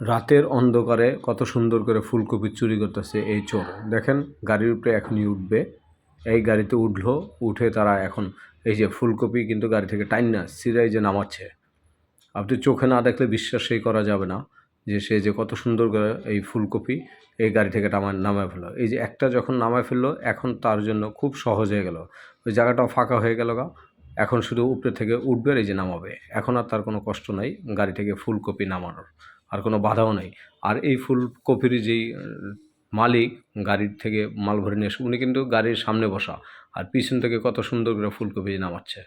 রাতের অন্ধকারে কত সুন্দর করে ফুলকপি চুরি করতেছে এই চোর। দেখেন, গাড়ির উপরে এখনই উঠবে। এই গাড়িতে উঠল, উঠে তারা এখন, এই যে ফুলকপি কিন্তু গাড়ি থেকে টাইন না সিরাই যে নামাচ্ছে। আপনি চোখে না দেখলে বিশ্বাসই করা যাবে না যে সে যে কত সুন্দর করে এই ফুলকপি এই গাড়ি থেকে নামায় নামায় ফেলল। এই যে একটা যখন নামায় ফেলল, এখন তার জন্য খুব সহজ হয়ে গেল। ওই জায়গাটাও ফাঁকা হয়ে গেল গা। এখন শুধু উপরে থেকে উঠবে আর এই যে নামাবে। এখন আর তার কোনো কষ্ট নাই গাড়ি থেকে ফুলকপি নামানোর। আর কোনো বাধাও নেই। আর এই ফুলকপির যেই মালিক গাড়ির থেকে মাল ভরে নিয়ে উনি কিন্তু গাড়ির সামনে বসা। আর পিছন থেকে কত সুন্দর করে ফুলকপি নামাচ্ছে।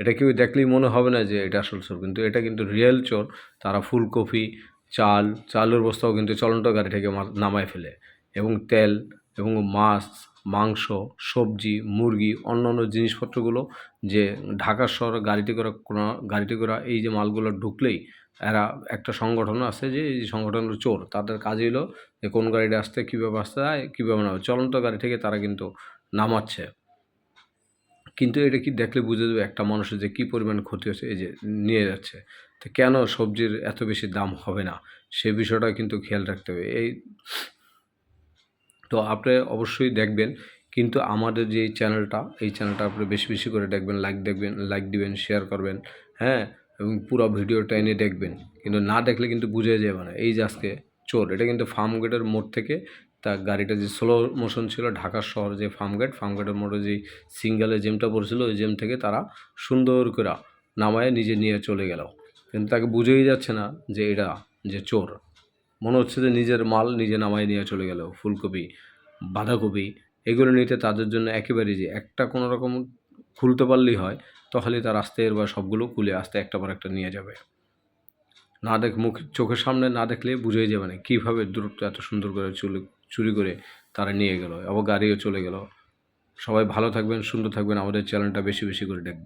এটা কেউ দেখলেই মনে হবে না যে এটা আসল চোর, কিন্তু এটা কিন্তু রিয়েল চোর। তারা ফুলকপি চাল, চালের বস্তাও কিন্তু চলন্ত গাড়ি থেকে নামায় ফেলে। এবং তেল, এবং মাছ মাংস, সবজি, মুরগি, অন্যান্য জিনিসপত্রগুলো যে ঢাকা শহরে গাড়িটি করে কোনো, গাড়িতে করে এই যে মালগুলো ঢুকলেই এরা একটা সংগঠন আছে যে এই সংগঠন হলো চোর। তাদের কাজ হলো যে কোন গাড়িটা আসতে, কীভাবে আসতে হয়, কীভাবে না চলন্ত গাড়ি থেকে তারা কিন্তু নামাচ্ছে। কিন্তু এটা কি দেখলে বুঝে যাবে একটা মানুষের যে কী পরিমাণ ক্ষতি হচ্ছে, এই যে নিয়ে যাচ্ছে। তো কেন সবজির এত বেশি দাম হবে না? সে বিষয়টা কিন্তু খেয়াল রাখতে হবে। এই তো আপনি অবশ্যই দেখবেন। কিন্তু আমাদের যে চ্যানেলটা, এই চ্যানেলটা আপনি বেশি বেশি করে দেখবেন লাইক দেখবেন লাইক দিবেন শেয়ার করবেন হ্যাঁ? এবং পুরো ভিডিওটা এনে দেখবেন। কিন্তু না দেখলে কিন্তু বুঝে যাবে না। এই যে আজকে চোর, এটা কিন্তু ফার্ম গেটের মোড় থেকে তা গাড়িটা যে স্লো মোশন ছিল, ঢাকা শহর যে ফার্ম গেট ফার্ম গেটের মোড়ে যে সিঙ্গেলে জেমটা পড়ছিল, ওই জেম থেকে তারা সুন্দর করে নামায় নিজে নিয়ে চলে গেল। কিন্তু তাকে বুঝেই যাচ্ছে না যে এটা যে চোর। মনে হচ্ছে যে নিজের মাল নিজে নামায় নিয়ে চলে গেল। ফুলকপি, বাঁধাকপি, এগুলো নিতে তাদের জন্য একেবারেই যে একটা কোনো রকম খুলতে পারলেই হয়, তাহলে তার আস্তে এর বা সবগুলো খুলে আস্তে একটা পর একটা নিয়ে যাবে। না দেখ মুখ, চোখের সামনে না দেখলে বুঝেই যাবে না কীভাবে দূরত্ব এত সুন্দর করে চুরি চুরি করে তারা নিয়ে গেল, আবার গাড়িও চলে গেল। সবাই ভালো থাকবেন, সুন্দর থাকবেন, আমাদের চ্যানেলটা বেশি বেশি করে দেখবেন।